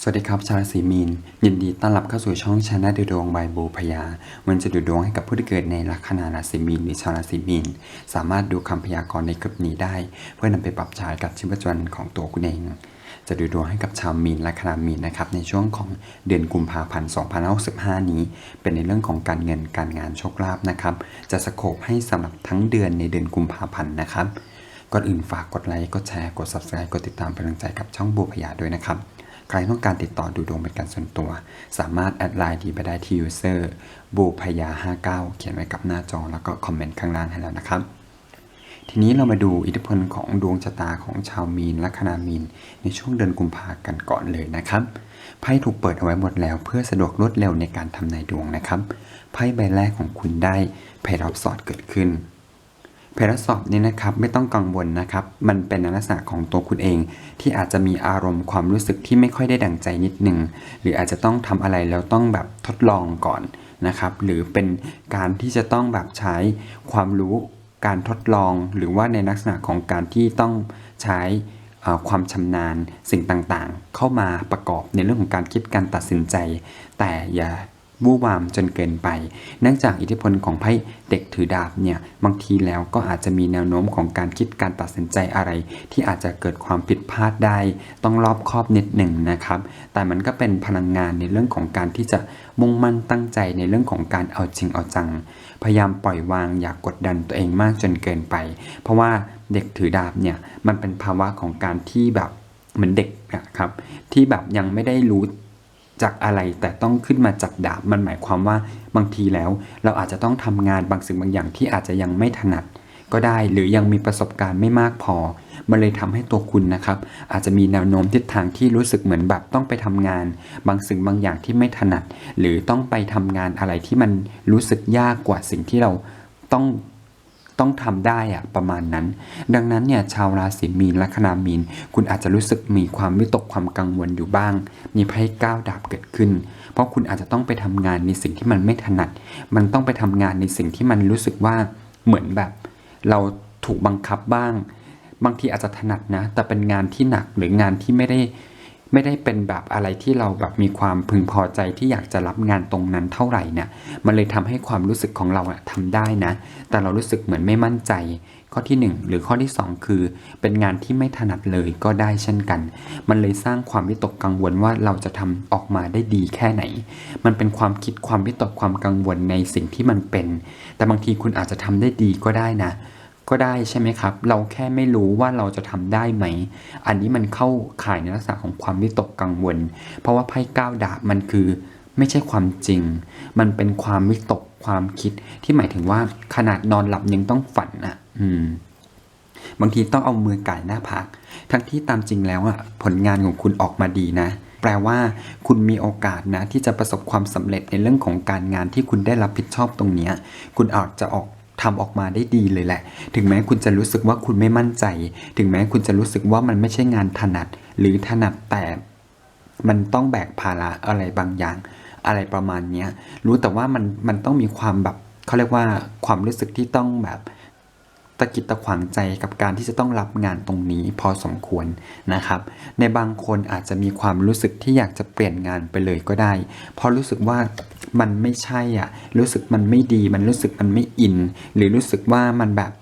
สวัสดีครับ ชาวราศีมีน ยินดีต้อนรับเข้าสู่ช่องชาแนลดูดวงบายบูพยา วันจะดูดวงให้กับผู้ที่เกิดในลัคนาราศีมีนหรือชาวราศีมีน สามารถดูคำพยากรณ์ในคลิปนี้ได้ เพื่อนำไปปรับใช้กับชีวิตประจำวันของตัวคุณเอง จะดูดวงให้กับชาวมีนและคณามีนนะครับในช่วงของเดือนกุมภาพันธ์2565 นี้ เป็นในเรื่องของการเงินการงานโชคลาภนะครับ จะสโคบให้สำหรับทั้งเดือนในเดือนกุมภาพันธ์นะครับก่อนอื่นฝากกดไลค์กดแชร์กด subscribe กดติดตามเป็นกำลังใจกับช่องบัวพยาด้วยนะครับ ใครต้องการติดต่อดูดวงเป็นการส่วนตัว สามารถแอดไลน์ดีไปได้ที่ user บูพยา59 เขียนไว้กับหน้าจอแล้วก็คอมเมนต์ข้างล่างให้แล้วนะครับ ทีนี้เรามาดูอิทธิพลของดวงชะตาของชาวมีนและคณามีน ในช่วงเดือนกุมภากันก่อนเลยนะครับไพ่ถูกเปิดเอาไว้หมดแล้วเพื่อสะดวกรวดเร็วในการทำนายดวงนะครับไพ่ใบแรกของคุณได้ไพ่รับสอดเกิดขึ้น เพลสอบนี้นะครับไม่ต้องกังวลนะครับ มันเป็นลักษณะของตัวคุณเอง ที่อาจจะมีอารมณ์ความรู้สึกที่ไม่ค่อยได้ดั่งใจนิดหนึ่งหรืออาจจะต้องทำอะไรแล้วต้องแบบทดลองก่อนนะครับ หรือเป็นการที่จะต้องแบบใช้ความรู้การทดลอง หรือว่าในลักษณะของการที่ต้องใช้ความชำนาญสิ่งต่างๆ เข้ามาประกอบในเรื่องของการคิดการตัดสินใจ แต่อย่า วู่วามจนเกินไป เนื่องจากอิทธิพลของไพ่เด็กถือดาบเนี่ยบางทีแล้วก็อาจจะมีแนวโน้มของการคิดการตัดสินใจอะไร ที่อาจจะเกิดความผิดพลาดได้ ต้องรอบคอบนิดหนึ่งนะครับ แต่มันก็เป็นพลังงานในเรื่องของการที่จะมุ่งมั่นตั้งใจในเรื่องของการเอาจริงเอาจัง พยายามปล่อยวางอย่ากกดดันตัวเองมากจนเกินไป เพราะว่าเด็กถือดาบเนี่ยมันเป็นภาวะของการที่แบบเหมือนเด็กนะครับที่แบบยังไม่ได้รู้ จากอะไรแต่ต้องขึ้นมาจับดาบมันหมายความว่าบางทีแล้ว เราอาจจะต้องทำงานบางสิ่งบางอย่างที่อาจจะยังไม่ถนัด ก็ได้หรือยังมีประสบการณ์ไม่มากพอ มันเลยทำให้ตัวคุณนะครับ อาจจะมีแนวโน้มทิศทางที่รู้สึกเหมือนแบบต้องไปทำงาน บางสิ่งบางอย่างที่ไม่ถนัด หรือต้องไปทำงานอะไรที่มันรู้สึกยากกว่าสิ่งที่เราต้อง ต้องทำได้อะประมาณนั้น ดังนั้นเนี่ยชาวราศีมีนและคณามีน คุณอาจจะรู้สึกมีความวิตกความกังวลอยู่บ้าง มีไพ่ก้าวดาบเกิดขึ้น เพราะคุณอาจจะต้องไปทำงานในสิ่งที่มันไม่ถนัด มันต้องไปทำงานในสิ่งที่มันรู้สึกว่าเหมือนแบบ เราถูกบังคับบ้าง บางทีอาจจะถนัดนะ แต่เป็นงานที่หนักหรืองานที่ไม่ได้ ไม่ได้เป็นแบบอะไรที่เราแบบมีความพึงพอใจที่อยากจะรับงานตรงนั้นเท่าไหร่เนี่ยมันเลยทำให้ความรู้สึกของเราอะทำได้นะ แต่เรารู้สึกเหมือนไม่มั่นใจ ข้อที่ 1 หรือข้อที่ 2 คือ เป็นงานที่ไม่ถนัดเลยก็ได้เช่นกัน มันเลยสร้างความวิตกกังวลว่าเราจะทำออกมาได้ดีแค่ไหน มันเป็นความคิดความวิตกความกังวลในสิ่งที่มันเป็น แต่บางทีคุณอาจจะทำได้ดีก็ได้นะ ก็ได้ใช่ไหมครับ เราแค่ไม่รู้ว่าเราจะทำได้ไหม อันนี้มันเข้าข่ายในลักษณะของความวิตกกังวล เพราะว่าไพ่ก้าวดาบมันคือไม่ใช่ความจริง มันเป็นความวิตกความคิดที่หมายถึงว่าขนาดนอนหลับยังต้องฝันอะ อืม บางทีต้องเอามือก่ายหน้าผากทั้งที่ตามจริงแล้วอะผลงานของคุณออกมาดีนะแปลว่าคุณมีโอกาสนะที่จะประสบความสำเร็จในเรื่องของการงานที่คุณได้รับผิดชอบตรงเนี้ยคุณอาจจะออก ทำออกมาได้ดีเลยแหละ ถึงแม้คุณจะรู้สึกว่าคุณไม่มั่นใจ ถึงแม้คุณจะรู้สึกว่ามันไม่ใช่งานถนัด หรือถนัดแต่ มันต้องแบกภาระอะไรบางอย่าง อะไรประมาณเนี้ยรู้แต่ว่ามันมันต้องมีความแบบเขาเรียกว่าความรู้สึกที่ต้องแบบตะกิดตะขวางใจกับการที่จะต้องรับงานตรงนี้พอสมควรนะครับ ในบางคนอาจจะมีความรู้สึกที่อยากจะเปลี่ยนงานไปเลยก็ได้ เพราะรู้สึกว่า มันไม่ใช่อะ รู้สึกมันไม่ดี มันรู้สึกมันไม่อิน หรือรู้สึกว่ามันแบบ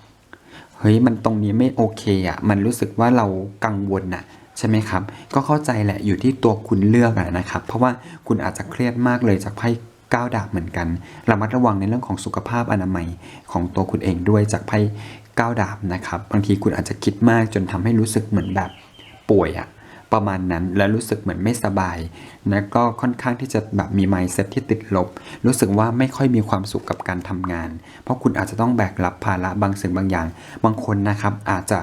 เฮ้ยมันตรงนี้ไม่โอเคอะ มันรู้สึกว่าเรากังวลอะใช่ไหมครับ ก็เข้าใจแหละอยู่ที่ตัวคุณเลือกอะนะครับ เพราะว่าคุณอาจจะเครียดมากเลยจากไพ่ก้าวดาบเหมือนกันระมัดระวังในเรื่องของสุขภาพอนามัยของตัวคุณเองด้วยจากไพ่ก้าวดาบนะครับ บางทีคุณอาจจะคิดมากจนทำให้รู้สึกเหมือนแบบป่วยอะ ประมาณนั้น แล้วรู้สึกเหมือนไม่สบายแล้วก็ค่อนข้างที่จะแบบมี mindset ที่ติดลบ รู้สึกว่าไม่ค่อยมีความสุขกับการทำงาน เพราะคุณอาจจะต้องแบกรับภาระบางสิ่งบางอย่าง บางคนนะครับอาจจะ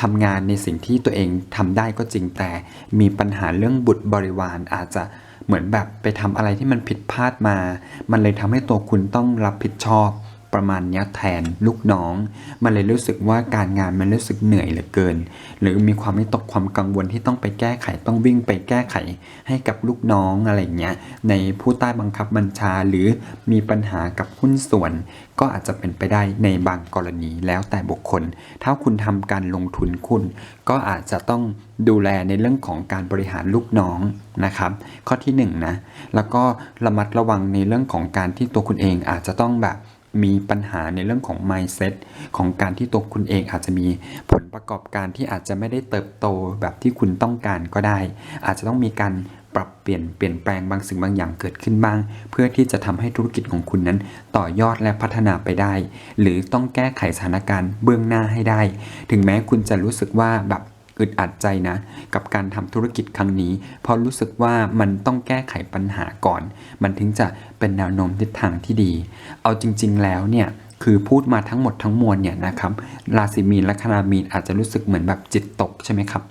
ทำงานในสิ่งที่ตัวเองทำได้ก็จริงแต่ มีปัญหาเรื่องบุตรบริวารอาจจะเหมือนแบบไปทำอะไรที่มันผิดพลาดมา มันเลยทำให้ตัวคุณต้องรับผิดชอบ ประมาณนี้แทนลูกน้อง มันเลยรู้สึกว่าการงานมันรู้สึกเหนื่อยเหลือเกิน หรือมีความไม่ตกความกังวลที่ต้องไปแก้ไขต้องวิ่งไปแก้ไขให้กับลูกน้องอะไรเงี้ยในผู้ใต้บังคับบัญชาหรือมีปัญหากับหุ้นส่วน ก็อาจจะเป็นไปได้ในบางกรณีแล้วแต่บุคคล ถ้าคุณทำการลงทุนคุณ ก็อาจจะต้องดูแลในเรื่องของการบริหารลูกน้องนะครับ ข้อที่1นงนะแล้วก็ระมัดระวังในเรื่องของการที่ตัวคุณเองอาจจะต้องแบบ มีปัญหาในเรื่องของ mindset ของการที่ตัวคุณเองอาจจะมีผลประกอบการที่อาจจะไม่ได้เติบโตแบบที่คุณต้องการก็ได้ อาจจะต้องมีการปรับเปลี่ยนเปลี่ยนแปลงบางสิ่งบางอย่างเกิดขึ้นบ้าง เพื่อที่จะทำให้ธุรกิจของคุณนั้น ต่อยอดและพัฒนาไปได้ หรือต้องแก้ไขสถานการณ์เบื้องหน้าให้ได้ ถึงแม้คุณจะรู้สึกว่าแบบ อึดอัดใจนะ กับการทำธุรกิจครั้งนี้ เพราะรู้สึกว่ามันต้องแก้ไขปัญหาก่อน มันถึงจะเป็นแนวโน้มทิศทางที่ดี เอาจริง ๆ แล้วเนี่ยคือพูดมาทั้งหมดทั้งมวลเนี่ยนะครับราศีมีนและคณามีนอาจจะรู้สึกเหมือนแบบจิตตกใช่ไหมครับ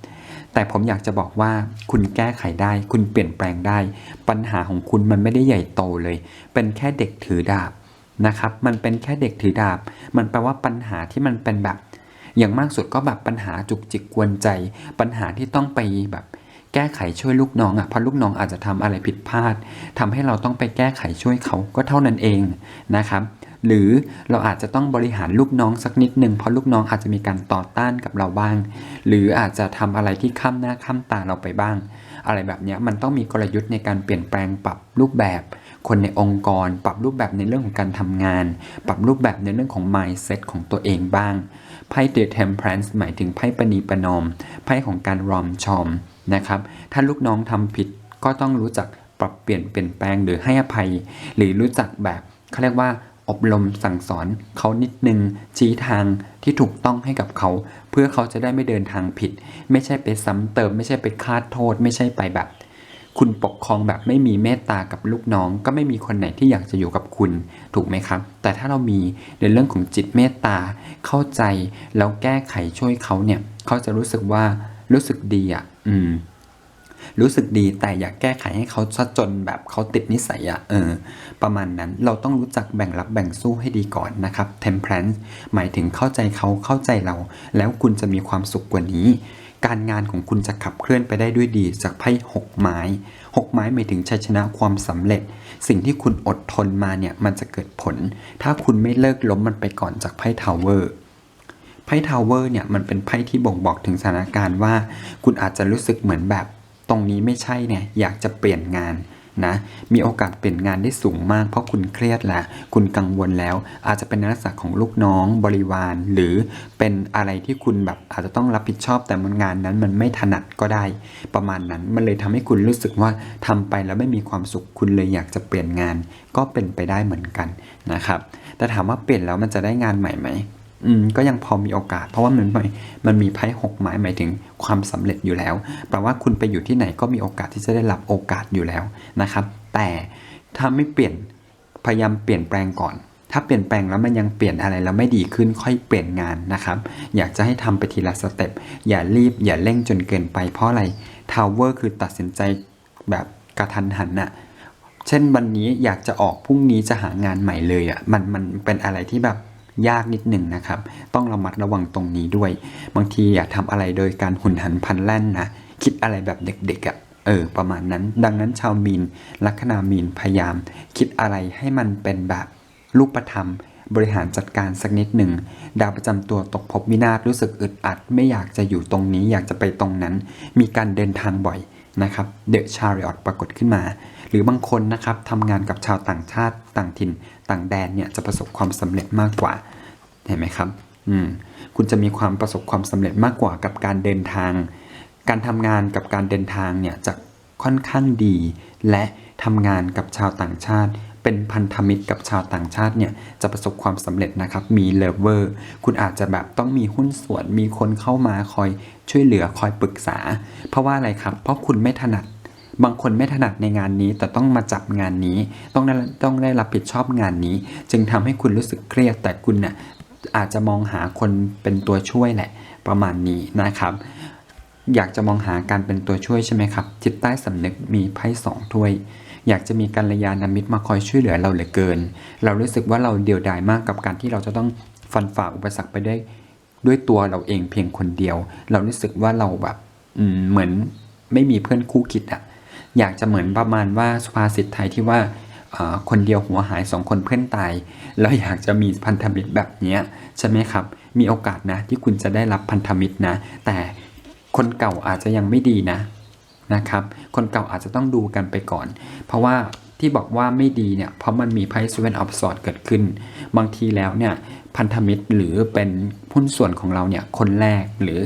แต่ผมอยากจะบอกว่าคุณแก้ไขได้ คุณเปลี่ยนแปลงได้ ปัญหาของคุณมันไม่ได้ใหญ่โตเลย เป็นแค่เด็กถือดาบนะครับ มันเป็นแค่เด็กถือดาบ มันแปลว่าปัญหาที่มันเป็นแบบ อย่างมากสุดก็แบบปัญหาจุกจิกกวนใจ ปัญหาที่ต้องไปแบบแก้ไขช่วยลูกน้องอะเพราะลูกน้องอาจจะทำอะไรผิดพลาดทำให้เราต้องไปแก้ไขช่วยเขาก็เท่านั้นเองนะครับหรือเราอาจจะต้องบริหารลูกน้องสักนิดหนึ่งเพราะลูกน้องอาจจะมีการต่อต้านกับเราบ้าง หรืออาจจะทำอะไรที่ข้ามหน้าข้ามตาเราไปบ้าง อะไรแบบนี้มันต้องมีกลยุทธ์ในการเปลี่ยนแปลงปรับรูปแบบ คนในองค์กร ปรับรูปแบบในเรื่องของการทำงาน ปรับรูปแบบในเรื่องของ mindset ของตัวเองบ้าง ไพ่ The Temperance หมายถึงไพ่ปณีประนอม ไพ่ของการรอมชอมนะครับ ถ้าลูกน้องทำผิดก็ต้องรู้จักปรับเปลี่ยนเปลี่ยนแปลงหรือให้อภัย หรือรู้จักแบบเขาเรียกว่าอบรมสั่งสอนเขานิดนึงชี้ทางที่ถูกต้องให้กับเขา เพื่อเขาจะได้ไม่เดินทางผิด ไม่ใช่ไปซ้ำเติม ไม่ใช่ไปคาดโทษ ไม่ใช่ไปแบบ คุณปกครองแบบไม่มีเมตตากับลูกน้อง ก็ไม่มีคนไหนที่อยากจะอยู่กับคุณถูกไหมครับ แต่ถ้าเรามีในเรื่องของจิตเมตตาเข้าใจแล้วแก้ไขช่วยเขาเนี่ยเขาจะรู้สึกว่ารู้สึกดีอะ อืม รู้สึกดีแต่อยากแก้ไขให้เขาซะจนแบบเขาติดนิสัยอะเออ ประมาณนั้นเราต้องรู้จักแบ่งรับแบ่งสู้ให้ดีก่อนนะครับ temperance หมายถึงเข้าใจเขาเข้าใจเรา แล้วคุณจะมีความสุขกว่านี้ การงานของคุณจะขับเคลื่อนไปได้ด้วยดีจากไพ่หกไม้หกไม้หมายถึงชัยชนะความสำเร็จ สิ่งที่คุณอดทนมาเนี่ยมันจะเกิดผล ถ้าคุณไม่เลิกล้มมันไปก่อนจากไพ่ทาวเวอร์ไพ่ทาวเวอร์เนี่ยมันเป็นไพ่ที่บ่งบอกถึงสถานการณ์ว่า คุณอาจจะรู้สึกเหมือนแบบตรงนี้ไม่ใช่เนี่ยอยากจะเปลี่ยนงาน นะมีโอกาสเปลี่ยนงานได้สูงมาก เพราะคุณเครียดแล้วคุณกังวลแล้ว อาจจะเป็นลักษณะของลูกน้องบริวาร หรือเป็นอะไรที่คุณแบบอาจจะต้องรับผิดชอบแต่มันงานนั้นมันไม่ถนัดก็ได้ ประมาณนั้นมันเลยทำให้คุณรู้สึกว่าทำไปแล้วไม่มีความสุขคุณเลยอยากจะเปลี่ยนงาน ก็เป็นไปได้เหมือนกันนะครับแต่ถามว่าเปลี่ยนแล้วมันจะได้งานใหม่ไหม อืมก็ยังพอมีโอกาส เพราะว่ามันม,มันมีไพ่หกไม้หมายถึงความสำเร็จอยู่แล้วแปลว่าคุณไปอยู่ที่ไหนก็มีโอกาสที่จะได้รับโอกาสอยู่แล้วนะครับ แต่ถ้าไม่เปลี่ยนพยายามเปลี่ยนแปลงก่อน ถ้าเปลี่ยนแปลงแล้วมันยังเปลี่ยนอะไรแล้วไม่ดีขึ้นค่อยเปลี่ยนงานนะครับ อยากจะให้ทำไปทีละสเต็ปอย่ารีบอย่าเร่งจนเกินไป เพราะอะไรทาวเวอร์คือตัดสินใจแบบกระทันหันน่ะเช่นวันนี้อยากจะออกพรุ่งนี้จะหางานใหม่เลยอะ่ะมันมันเป็นอะไรที่แบบ ยากนิดหนึ่งนะครับ ต้องระมัดระวังตรงนี้ด้วย บางทีอย่าทำอะไรโดยการหุนหันพันแล่นนะ คิดอะไรแบบเด็กๆอะ่ะเออประมาณนั้น ดังนั้นชาวมีน ลัคนามีนพยายาม คิดอะไรให้มันเป็นแบบรูปธรรม บริหารจัดการสักนิดหนึ่ง ดาวประจำตัวตกภพวินาศรู้สึกอึดอัด ไม่อยากจะอยู่ตรงนี้อยากจะไปตรงนั้น มีการเดินทางบ่อยนะครับเดอะชาริออตปรากฏขึ้นมา หรือบางคนนะครับทำงานกับชาวต่างชาติต่างถิ่น ต่างแดนเนี่ยจะประสบความสำเร็จมากกว่า เห็นไหมครับอืมคุณจะมีความประสบความสำเร็จมากกว่ากับการเดินทาง การทำงานกับการเดินทางเนี่ยจะค่อนข้างดี และทำงานกับชาวต่างชาติ เป็นพันธมิตรกับชาวต่างชาติเนี่ยจะประสบความสำเร็จนะครับ มีเลเวอร์ คุณอาจจะแบบต้องมีหุ้นส่วน มีคนเข้ามาคอยช่วยเหลือคอยปรึกษา เพราะว่าอะไรครับ เพราะคุณไม่ถนัดบางคนไม่ถนัดในงานนี้แต่ต้องมาจับงานนี้ ต้องได้ต้องได้รับผิดชอบงานนี้ จึงทำให้คุณรู้สึกเครียดแต่คุณน่ะ อาจจะมองหาคนเป็นตัวช่วยแหละ ประมาณนี้นะครับ อยากจะมองหาการเป็นตัวช่วยใช่ไหมครับ จิตใต้สำนึกมีไพ่สองถ้วย อยากจะมีกัลยาณมิตรมาคอยช่วยเหลือเราเหลือเกิน เรารู้สึกว่าเราเดียวดายมากกับการที่เราจะต้องฟันฝ่าอุปสรรคไปได้ด้วยตัวเราเองเพียงคนเดียว เรารู้สึกว่าเราแบบเหมือนไม่มีเพื่อนคู่คิดอะอยากจะเหมือนประมาณว่าสุภาษิตไทยที่ว่า คนเดียวหัวหายสองคนเพื่อนตาย แล้วอยากจะมีพันธมิตรแบบนี้ใช่ไหมครับ มีโอกาสนะที่คุณจะได้รับพันธมิตรนะ แต่คนเก่าอาจจะยังไม่ดีนะนะครับ คนเก่าอาจจะต้องดูกันไปก่อน เพราะว่าที่บอกว่าไม่ดีเนี่ยเพราะมันมีไพ่ Seven of Swords เกิดขึ้น บางทีแล้วเนี่ยพันธมิตรหรือเป็นหุ้นส่วนของเราเนี่ยคนแรกหรือ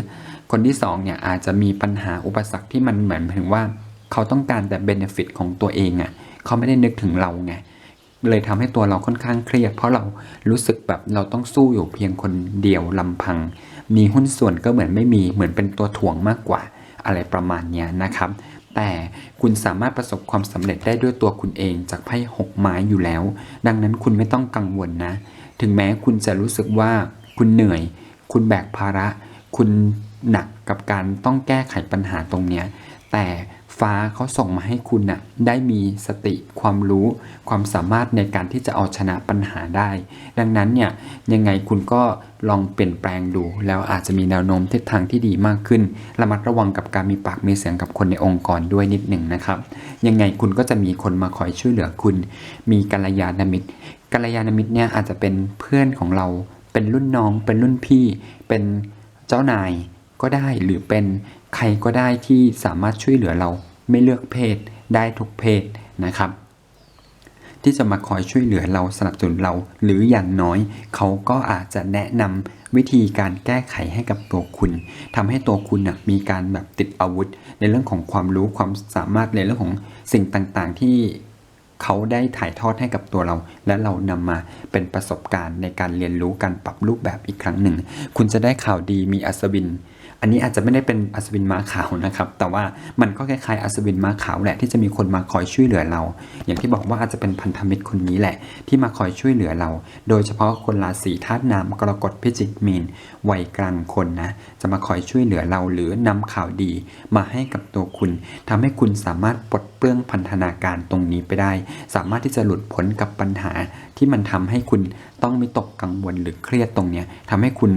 คนที่สองเนี่ยอาจจะมีปัญหาอุปสรรคที่มันเหมือนถึงว่า เขาต้องการแต่เบนฟิตของตัวเองอะ่ะ เขาไม่ได้นึกถึงเราไงเลยทำให้ตัวเราค่อนข้างเครียดเพราะเรารู้สึกแบบเราต้องสู้อยู่เพียงคนเดียวลำพัง มีหุ้นส่วนก็เหมือนไม่มีเหมือนเป็นตัวถ่วงมากกว่า อะไรประมาณเนี้ยนะครับ แต่คุณสามารถประสบความสำเร็จได้ด้วยตัวคุณเองจากไพ่หกไม้อยู่แล้ว ดังนั้นคุณไม่ต้องกังวลนะ ถึงแม้คุณจะรู้สึกว่าคุณเหนื่อย คุณแบกภาระ คุณหนักกับการต้องแก้ไขปัญหาตรงเนี้ยแต่ ฟ้าเขาส่งมาให้คุณน่ะได้มีสติความรู้ ความสามารถในการที่จะเอาชนะปัญหาได้ ดังนั้นเนี่ยยังไงคุณก็ลองเปลี่ยนแปลงดู แล้วอาจจะมีแนวโน้มทิศทางที่ดีมากขึ้น ระมัดระวังกับการมีปากมีเสียงกับคนในองค์กรด้วยนิดหนึ่งนะครับ ยังไงคุณก็จะมีคนมาคอยช่วยเหลือคุณ มีกัลยาณมิตรกัลยาณมิตรเนี่ยอาจจะเป็นเพื่อนของเรา เป็นรุ่นน้อง เป็นรุ่นพี่ เป็นเจ้านายก็ได้หรือเป็นใครก็ได้ที่สามารถช่วยเหลือเรา ไม่เลือกเพศได้ทุกเพศนะครับ ที่จะมาคอยช่วยเหลือเราสนับสนุนเรา หรืออย่างน้อย เขาก็อาจจะแนะนำวิธีการแก้ไขให้กับตัวคุณทำให้ตัวคุณนะมีการแบบติดอาวุธ ในเรื่องของความรู้ความสามารถในเรื่องของสิ่งต่างๆ ที่เขาได้ถ่ายทอดให้กับตัวเรา และเรานำมาเป็นประสบการณ์ในการเรียนรู้การปรับรูปแบบอีกครั้งหนึ่ง คุณจะได้ข่าวดีมีอัศวิน อันนี้อาจจะไม่ได้เป็นอัศวินม้าขาวนะครับ แต่ว่ามันก็คล้ายๆอัศวินม้าขาวแหละที่จะมีคนมาคอยช่วยเหลือเรา อย่างที่บอกว่าอาจจะเป็นพันธมิตรคนนี้แหละ ที่มาคอยช่วยเหลือเรา โดยเฉพาะคนราศีธาตุน้ำกรกฎพิจิกมีนวัยกลางคนนะ จะมาคอยช่วยเหลือเราหรือนำข่าวดี มาให้กับตัวคุณทำให้คุณสามารถปลดเปลื้องพันธนาการตรงนี้ไปได้ สามารถที่จะหลุดพ้นกับปัญหา ที่มันทำให้คุณต้องไม่ตกกังวลหรือเครียดตรงเนี้ยทำให้คุณ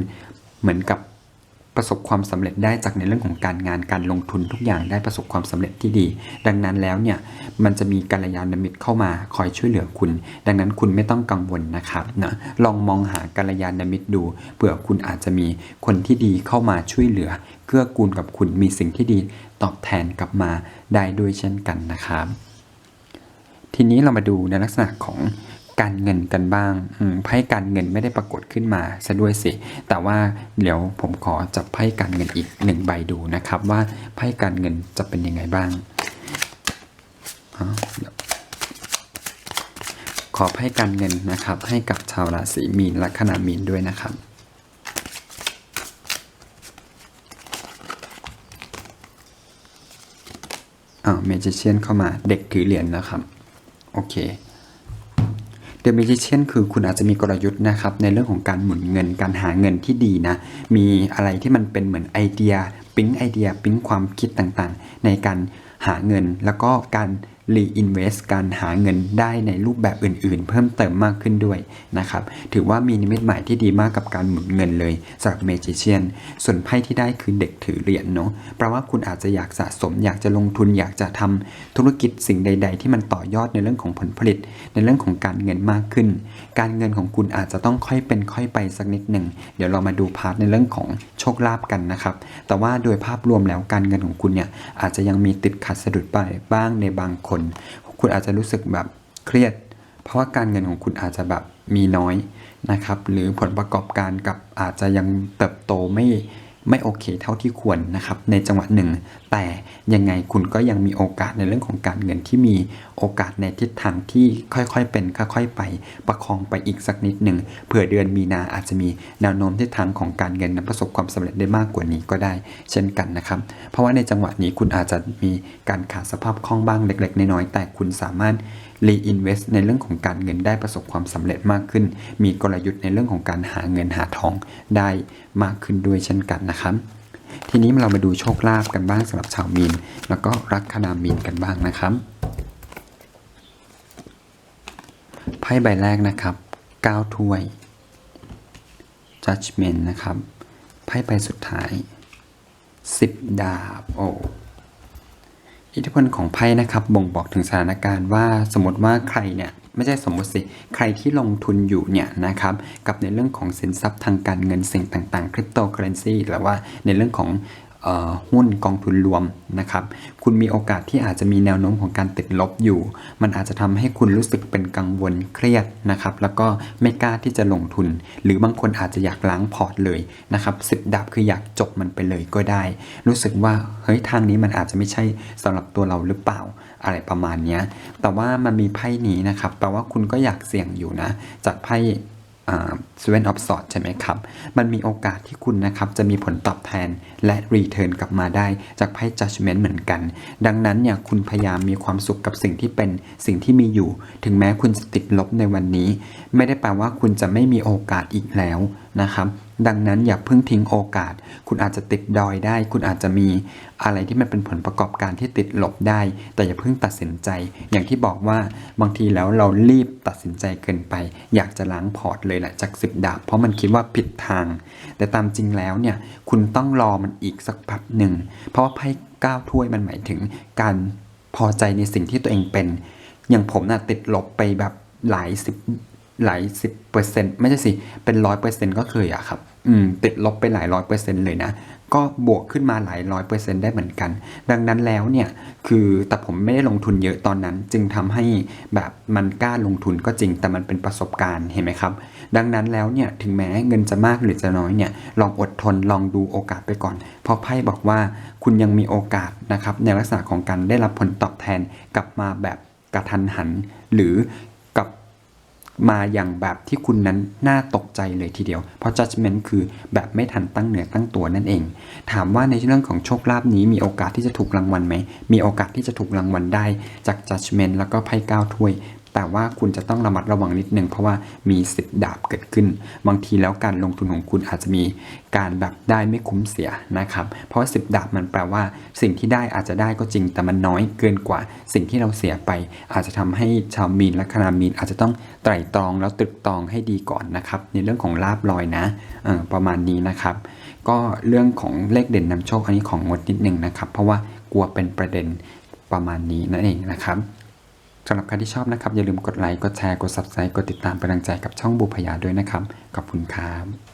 เหมือนกับ ประสบความสำเร็จได้จากในเรื่องของการงานการลงทุนทุกอย่างได้ประสบความสำเร็จที่ดี ดังนั้นแล้วเนี่ยมันจะมีกัลยาณมิตรเข้ามาคอยช่วยเหลือคุณ ดังนั้นคุณไม่ต้องกังวลนะครับนะลองมองหากัลยาณมิตรดูเผื่อคุณอาจจะมีคนที่ดีเข้ามาช่วยเหลือเกื้อกูลกับคุณมีสิ่งที่ดีตอบแทนกลับมาได้ด้วยเช่นกันนะครับ ทีนี้เรามาดูในลักษณะของ การเงินกันบ้างไพ่การเงินไม่ได้ปรากฏขึ้นมาซะด้วยสิ แต่ว่าเดี๋ยวผมขอจับไพ่การเงินอีกหนึ่งใบดูนะครับว่าไพ่การเงินจะเป็นยังไงบ้างอ๋อเดี๋ยวขอไพ่การเงินนะครับ ให้กับชาวราศีมีนลัคนามีนด้วยนะครับอ่าเมจิเชียนเข้ามาเด็กถือเหรียญนะครับ โอเค เด e m มจิเชียนคือคุณอาจจะมีกลยุทธ์นะครับในเรื่องของการหมุนเงินการหาเงินที่ดีนะ มีอะไรที่มันเป็นเหมือนไอเดีย ปิ๊งไอเดีย ปิ๊งความคิดต่างๆ ในการหาเงินแล้วก็การรีอินเวสการหาเงินได้ในรูปแบบอื่นๆ เพิ่มเติมมากขึ้นด้วยนะครับ ถือว่ามีนิมิตหมายที่ดีมากกับการหมุนเงินเลยสำหรับเมจิเชียน ส่วนไพ่ที่ได้คือเด็กถือเหรียญเนาะแปลว่าคุณอาจจะอยากสะสม อยากจะลงทุนอยากจะทำธุรกิจสิ่งใด ๆ ที่มันต่อยอดในเรื่องของผลผลิต ในเรื่องของการเงินมากขึ้น การเงินของคุณอาจจะต้องค่อยเป็นค่อยไปสักนิดหนึ่งเดี๋ยวเรามาดูพาร์ทในเรื่องของโชคลาภกันนะครับ แต่ว่าโดยภาพรวมแล้วการเงินของคุณเนี่ยอาจจะยังมีติดขัดสะดุดไปบ้างในบางคนคุณอาจจะรู้สึกแบบเครียด เพราะว่าการเงินของคุณอาจจะแบบมีน้อยนะครับ หรือผลประกอบการกับอาจจะยังเติบโตไม่ไม่โอเคเท่าที่ควรนะครับ ในจังหวะหนึ่ง แต่ยังไงคุณก็ยังมีโอกาสในเรื่องของการเงินที่มีโอกาสในทิศทางที่ค่อยๆเป็นค่อยๆไปประคองไปอีกสักนิดหนึ่งเผื่อเดือนมีนาอาจจะมีแนวโน้มทิศทางของการเงินนั้นประสบความสำเร็จได้มากกว่านี้ก็ได้ เช่นกันนะครับ เพราะว่าในจังหวะนี้คุณอาจจะมีการขาดสภาพคล่องบ้างเล็ก ๆ น้อยๆแต่คุณสามารถ reinvest ในเรื่องของการเงินได้ประสบความสำเร็จมากขึ้น มีกลยุทธ์ในเรื่องของการหาเงินหาทองได้มากขึ้นด้วยเช่นกันนะครับ ทีนี้เรามาดูโชคลาภกันบ้างสำหรับชาวมีน แล้วก็ลักคนามีนกันบ้างนะครับไพ่ใบแรกนะครับ9ถ้วย judgment นะครับไพ่ใบสุดท้าย 10 ดาบโอ้อิทธิพลของไพ่นะครับบ่งบอกถึงสถานการณ์ว่าสมมติว่าใครเนี่ย ไม่ใช่สมมติสิ ใครที่ลงทุนอยู่เนี่ยนะครับ กับในเรื่องของสินทรัพย์ทางการเงินสิ่งต่างๆ คริปโตเคอเรนซีหรือว่าในเรื่องของ หุ้นกองทุนรวมนะครับ คุณมีโอกาสที่อาจจะมีแนวโน้มของการติดลบอยู่ มันอาจจะทำให้คุณรู้สึกเป็นกังวลเครียดนะครับ แล้วก็ไม่กล้าที่จะลงทุน หรือบางคนอาจจะอยากล้างพอร์ตเลยนะครับสิบดับคืออยากจบมันไปเลยก็ได้ รู้สึกว่าเฮ้ยทางนี้มันอาจจะไม่ใช่สำหรับตัวเราหรือเปล่าอะไรประมาณนี้แต่ว่ามันมีไพ่นี้นะครับ แปลว่าคุณก็อยากเสี่ยงอยู่นะ จากไพ่ เซเว่นออฟสอดใช่ไหมครับ มันมีโอกาสที่คุณนะครับจะมีผลตอบแทนและรีเทิร์นกลับมาได้จากไพ่จัดเมนต์เหมือนกัน ดังนั้นเนี่ยคุณพยายามมีความสุขกับสิ่งที่เป็นสิ่งที่มีอยู่ ถึงแม้คุณจะติดลบในวันนี้ ไม่ได้แปลว่าคุณจะไม่มีโอกาสอีกแล้วนะครับ ดังนั้นอย่าเพิ่งทิ้งโอกาส คุณอาจจะติดดอยได้ คุณอาจจะมีอะไรที่มันเป็นผลประกอบการที่ติดลบได้ แต่อย่าเพิ่งตัดสินใจ อย่างที่บอกว่าบางทีแล้วเรารีบตัดสินใจเกินไป อยากจะล้างพอร์ตเลยแหละจากสิบดาบ เพราะมันคิดว่าผิดทาง แต่ตามจริงแล้วเนี่ยคุณต้องรอมันอีกสักพักหนึ่ง เพราะว่าไพ่เก้าถ้วยมันหมายถึง การพอใจในสิ่งที่ตัวเองเป็น อย่างผมน่ะติดลบไปแบบหลายสิบหลายสิบเปอร์เซ็นต์ไม่ใช่สิ เป็นร้อยเปอร์เซ็นต์ก็เคยอะครับ ติดลบไปหลายร้อยเปอร์เซ็นต์เลยนะ ก็บวกขึ้นมาหลายร้อยเปอร์เซ็นต์ได้เหมือนกัน ดังนั้นแล้วเนี่ย คือแต่ผมไม่ได้ลงทุนเยอะตอนนั้น จึงทำให้แบบมันกล้าลงทุนก็จริง แต่มันเป็นประสบการณ์เห็นไหมครับ ดังนั้นแล้วเนี่ย ถึงแม้เงินจะมากหรือจะน้อยเนี่ย ลองอดทนลองดูโอกาสไปก่อน เพราะไพ่บอกว่าคุณยังมีโอกาสนะครับในลักษณะของการได้รับผลตอบแทนกลับมาแบบกระทันหัน หรือ มาอย่างแบบที่คุณนั้นน่าตกใจเลยทีเดียว เพราะ judgment คือแบบไม่ทันตั้งเหนือตั้งตัวนั่นเอง ถามว่าในเรื่องของโชคลาภนี้มีโอกาสที่จะถูกรางวัลไหม มีโอกาสที่จะถูกรางวัลได้จาก judgment แล้วก็ไพ่เก้าถ้วย แต่ว่าคุณจะต้องระมัดระวังนิดนึงเพราะว่ามีสิบดาบเกิดขึ้น บางทีแล้วการลงทุนของคุณอาจจะมีการแบบได้ไม่คุ้มเสียนะครับ เพราะว่าสิบดาบมันแปลว่า สิ่งที่ได้อาจจะได้ก็จริง แต่มันน้อยเกินกว่า สิ่งที่เราเสียไป อาจจะทำให้ชาวมีนและคณามีนอาจจะต้องไตร่ตรองแล้วตรึกตรองให้ดีก่อนนะครับ ในเรื่องของลาบลอยนะประมาณนี้นะครับ ก็เรื่องของเลขเด่นนำโชคอันนี้ของงดนิดนึงนะครับ เพราะว่ากลัวเป็นประเด็นประมาณนี้นั่นเองนะครับ สำหรับใครที่ชอบนะครับ อย่าลืมกดไลค์ กดแชร์ กด subscribe กดติดตามเป็นกำลังใจกับช่องบุพยาด้วยนะครับ ขอบคุณครับ